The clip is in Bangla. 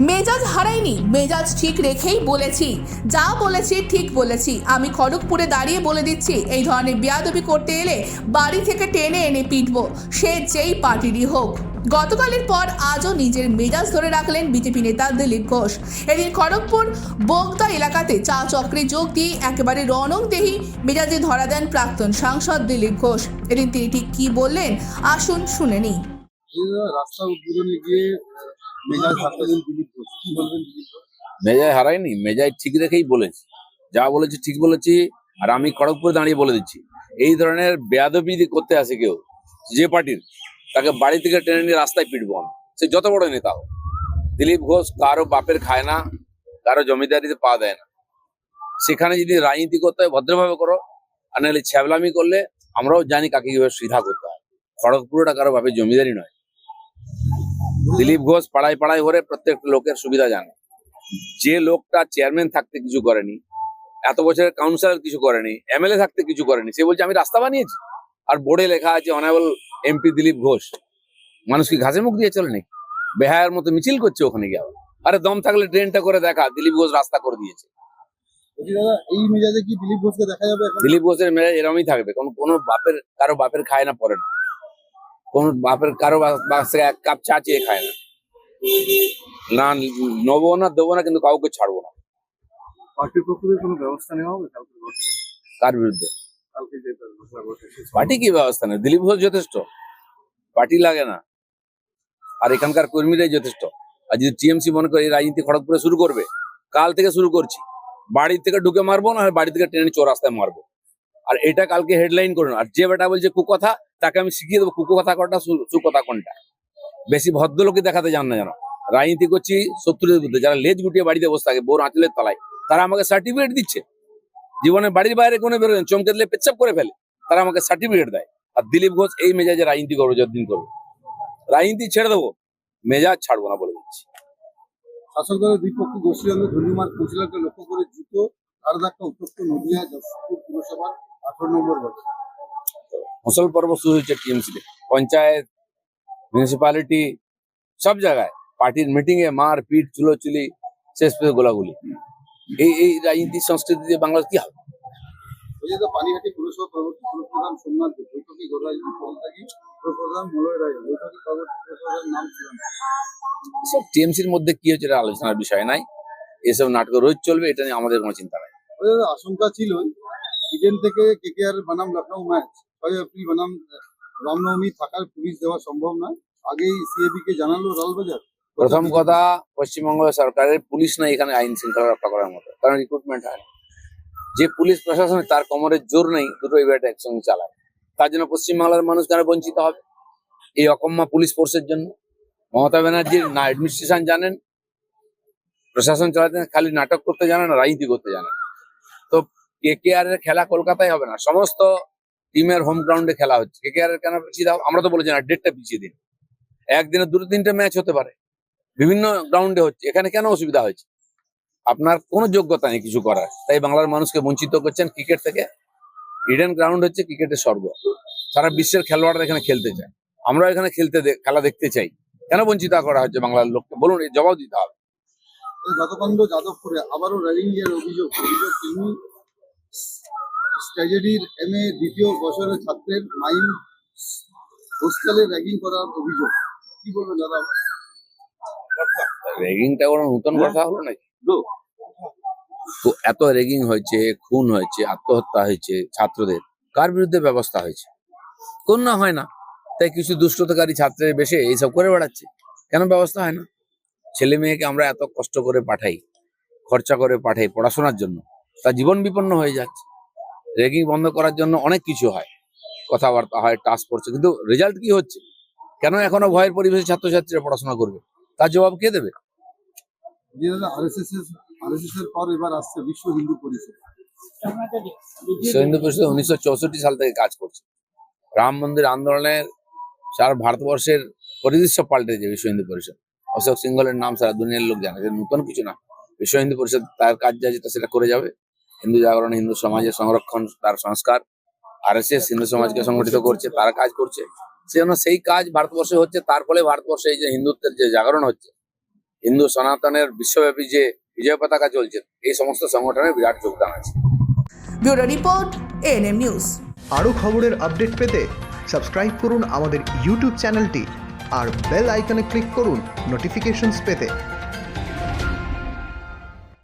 মেজাজ হারাইনি। মেজাজ ঠিক রেখেই বলেছি। যা বলেছি, ঠিক বলেছি। আমি খড়গপুরে দাঁড়িয়ে বলে দিচ্ছি, এই ধরনের বিয়াদবি করতে এলে বাড়ি থেকে টেনে এনে পিটবো। সে যেই পার্টিরই হোক। গতকালের পর আজও নিজের মেজাজ ধরে রাখলেন বিজেপি নেতা দিলীপ ঘোষ। এদিন খড়গপুর বোগদা এলাকাতে চা চক্রে যোগ দিয়ে একেবারে রনক দেহি মেজাজে ধরা দেন প্রাক্তন সাংসদ দিলীপ ঘোষ। এদিন তিনি ঠিক কি বললেন, আসুন শুনে নিই। রাস্তা উদ্বোধনে গিয়ে মেজাজ হারাইনি, মেজাজ ঠিক রেখেই বলেছি। যা বলেছি ঠিক বলেছি, আর আমি খড়গপুরে দাঁড়িয়ে বলে দিচ্ছি। এই ধরনের বেয়াদবি করতে আসে কেউ, যে পার্টির, তাকে বাড়ি থেকে টেনে নিয়ে রাস্তায় পিটবো আমি। সে যত বড় নেতা হোক। দিলীপ ঘোষ কারও বাপের খায় না, কারও জমিদারিতে পা দেয় না। সেখানে যদি রাজনীতি করতে হয়, ভদ্রভাবে করো, আর নাহলে ছ্যাবলামি করলে, আমরাও জানি কাকে কীভাবে সিধা করতে হয়। খড়গপুরটা কারও বাপের জমিদারি নয়। দিলীপ ঘোষ পাড়ায় পাড়ায় ঘরে প্রত্যেক লোকের সুবিধা জানে। যে লোকটা চেয়ারম্যান থাকতে কিছু করেনি এত বছরের কাউন্সিলর কিছু করেনি এমএলএ থাকতে কিছু করেনি সে বলছে আমি রাস্তা বানিয়েছি। আর বোর্ডে লেখা আছে অনারেবল এমপি দিলীপ ঘোষ। মানুষ কি ঘাসে মুখ দিয়ে চলে নাকি? বেহায়ের মতো মিছিল করছে ওখানে গিয়ে। আরে দম থাকলে ট্রেনটা করে দেখা দিলীপ ঘোষ রাস্তা করে দিয়েছে। দাদা এই মেজাজে কি দিলীপ ঘোষকে দেখা যাবে দিলীপ ঘোষের মেজাজ এরমই থাকবে কোন কোনো বাপের কারও বাপের খায় না পরে না। কোন বাপের কারও বাস থেকে এক কাপ চা চেয়ে খায় না। না নেব না দেবো না কিন্তু কাউকে ছাড়বো না। পার্টির পক্ষ থেকে কোনো ব্যবস্থা নেওয়া হবে কার বিরুদ্ধে? পার্টি কি ব্যবস্থা নেই দিলীপ ঘোষ যথেষ্ট। পার্টি লাগে না। আর এখানকার কর্মীরাই যথেষ্ট। আর যদি টিএমসি মনে করে রাজনীতি খড়গপুরে শুরু করবে কাল থেকে শুরু করছি। বাড়ি থেকে ঢুকে মারবো না বাড়ি থেকে ট্রেনে চৌরাস্তায় মারবো। আর এটা কালকে হেডলাইন করুন আর যে বেটা বলছে কুকথা তাকে আমি শিখিয়ে দেবো কুকথা কোনটা, সু- সুকথা কোনটা। বেশি ভদ্রলোকই দেখাতে জান না যেন। রাজনীতি করছি, শত্রুদের বিরুদ্ধে। যারা লেজ গুটিয়ে বাড়িতে বসে থাকে, বোর আঁচলের তলায়, তারা আমাকে সার্টিফিকেট দিচ্ছে। জীবনে বাড়ির বাইরে কোনো বেরোয় চমকে দিলে পেচ্ছাপ করে ফেলে। তারা আমাকে সার্টিফিকেট দেয়। আর দিলীপ ঘোষ এই মেজাজে রাজনীতি করব, যতদিন করব। রাজনীতি ছেড়ে দেবো, মেজাজ ছাড়বো না বলে দিচ্ছি। শাসক দলের দুই পক্ষে গোষ্ঠীরঙ্গে ধুলিমার লক্ষ্য করে জুতো, আর ধাক্কা উত্তপ্ত নদিয়া যশোরপুর পুরসভার আঠারো নম্বর বাড়ি মুসল পর্ব শুরু হয়েছে টিএমসিতে পঞ্চায়েত মিউনিসিপ্যালিটি সব জায়গায় পার্টির মিটিং এ মার পিট চুলোচুলি শেষ পেয়ে গোলাগুলি। এই এই রাজনীতি সংস্কৃতি দিয়ে বাংলাদেশ কি হবে? ওই যে তো পানিহাটি পুরসভা পরবর্তী পুরপ্রধান সোমনাথ দে, বৈঠকে পুরপ্রধান মলয় রায় বৈঠকে পরবর্তী নাম ছিল না। সব টিএমসির মধ্যে কি হচ্ছে এটা আলোচনার বিষয় নাই। এসব নাটক রোজ চলবে এটা নিয়ে আমাদের কোনো চিন্তা নাই। আশঙ্কা ছিল ইডেন থেকে কেকেআর বনাম লখনৌ ম্যাচ ছয় রামনবমী থাকার পুলিশ দেওয়া সম্ভব না। আগেই সিএবি কে জানালো লালবাজার। প্রথম কথা, পশ্চিমবঙ্গ সরকারের পুলিশ নাই এখানে আইন শৃঙ্খলা রক্ষা করার মতো, কারণ রিক্রুটমেন্ট হয় যে পুলিশ প্রশাসনে তার কোমরের জোর নেই, দুটো এবারটা একসঙ্গে চালায়। তার জন্য পশ্চিমবাংলার মানুষ কেন বঞ্চিত হবে? এই অকম্মা পুলিশ ফোর্সের জন্য। মমতা ব্যানার্জির না অ্যাডমিনিস্ট্রেশন জানেন, প্রশাসন চালাতে খালি নাটক করতে জানেন রাজনীতি করতে জানেন তো কে কে আর খেলা কলকাতায় হবে না। সমস্ত টিমের হোম গ্রাউন্ডে খেলা হচ্ছে। কে কে আর এর কেন পিছিয়ে দাও আমরা তো বলেছি না ডেটটা পিছিয়ে দিন। একদিনে দুটো তিনটে ম্যাচ হতে পারে। বিভিন্ন গ্রাউন্ডে হচ্ছে। এখানে কেন অসুবিধা হয়েছে? আপনার কোনো যোগ্যতা নেই কিছু করার। তাই বাংলার মানুষকে বঞ্চিত করছেন ক্রিকেট থেকে। ইডেন গ্রাউন্ড হচ্ছে ক্রিকেটের স্বর্গ। সারা বিশ্বের খেলোয়াড়রা এখানে খেলতে চায়। আমরা এখানে খেলতে খেলা দেখতে চাই। কেন বঞ্চিত করা হচ্ছে বাংলার লোককে? বলুন জবাব দিতে হবে। যাদবপুরে আবারও র্যাগিং এর অভিযোগ অভিযোগ তিনি ট্র্যাজেডির এম এ দ্বিতীয় বছরের ছাত্রের মাইন হোস্টেলে র্যাগিং করার অভিযোগ। কি বলবেন দাদা? রেগিংটা কোনো নতুন কথা হলো নাকি? তো। এত রেগিং হয়েছে খুন হয়েছে আত্মহত্যা হয়েছে ছাত্রদের কার বিরুদ্ধে ব্যবস্থা হয়েছে? কোন না হয় না। তাই কিছু দুষ্টতাকারী ছাত্রের বেশে এইসব করে বেড়াচ্ছে। কেন ব্যবস্থা হয় না? ছেলে মেয়েকে আমরা এত কষ্ট করে পাঠাই খরচা করে পাঠাই পড়াশোনার জন্য তার জীবন বিপন্ন হয়ে যাচ্ছে। রেগিং বন্ধ করার জন্য অনেক কিছু হয়। কথাবার্তা হয় টাস্ক করছে কিন্তু রেজাল্ট কি হচ্ছে? কেন এখনও ভয়ের পরিবেশে ছাত্রছাত্রীরা পড়াশোনা করবে? তার জবাব কে দেবে? বিশ্ব হিন্দু পরিষদ। বিশ্ব হিন্দু পরিষদ উনিশশো চৌষট্টি সাল থেকে কাজ করছে। রাম মন্দির আন্দোলনের সারা ভারতবর্ষের পরিদৃশ্য পাল্টেছে বিশ্ব হিন্দু পরিষদ। অশোক সিংহলের নাম সারা দুনিয়ার লোক জানে। নতুন কিছু না। বিশ্ব হিন্দু পরিষদ তার কাজ যা যেটা সেটা করে যাবে। হিন্দু জাগরণ হিন্দু সমাজের সংরক্ষণ তার সংস্কার। আর এস এস হিন্দু সমাজকে সংগঠিত করছে তারা কাজ করছে। সেজন্য সেই কাজ ভারতবর্ষে হচ্ছে তার ফলে ভারতবর্ষে এই যে হিন্দুত্বের যে জাগরণ হচ্ছে হিন্দু সনাতনের বিশ্বব্যাপী যে বিজয় পতাকা চলছে এই সমস্ত সংগঠনের বিরাট যোগদান আছে। ব্যুরো রিপোর্ট এএনএম নিউজ আরও খবরের আপডেট পেতে সাবস্ক্রাইব করুন আমাদের ইউটিউব চ্যানেলটি আর বেল আইকনে ক্লিক করুন নোটিফিকেশনস পেতে।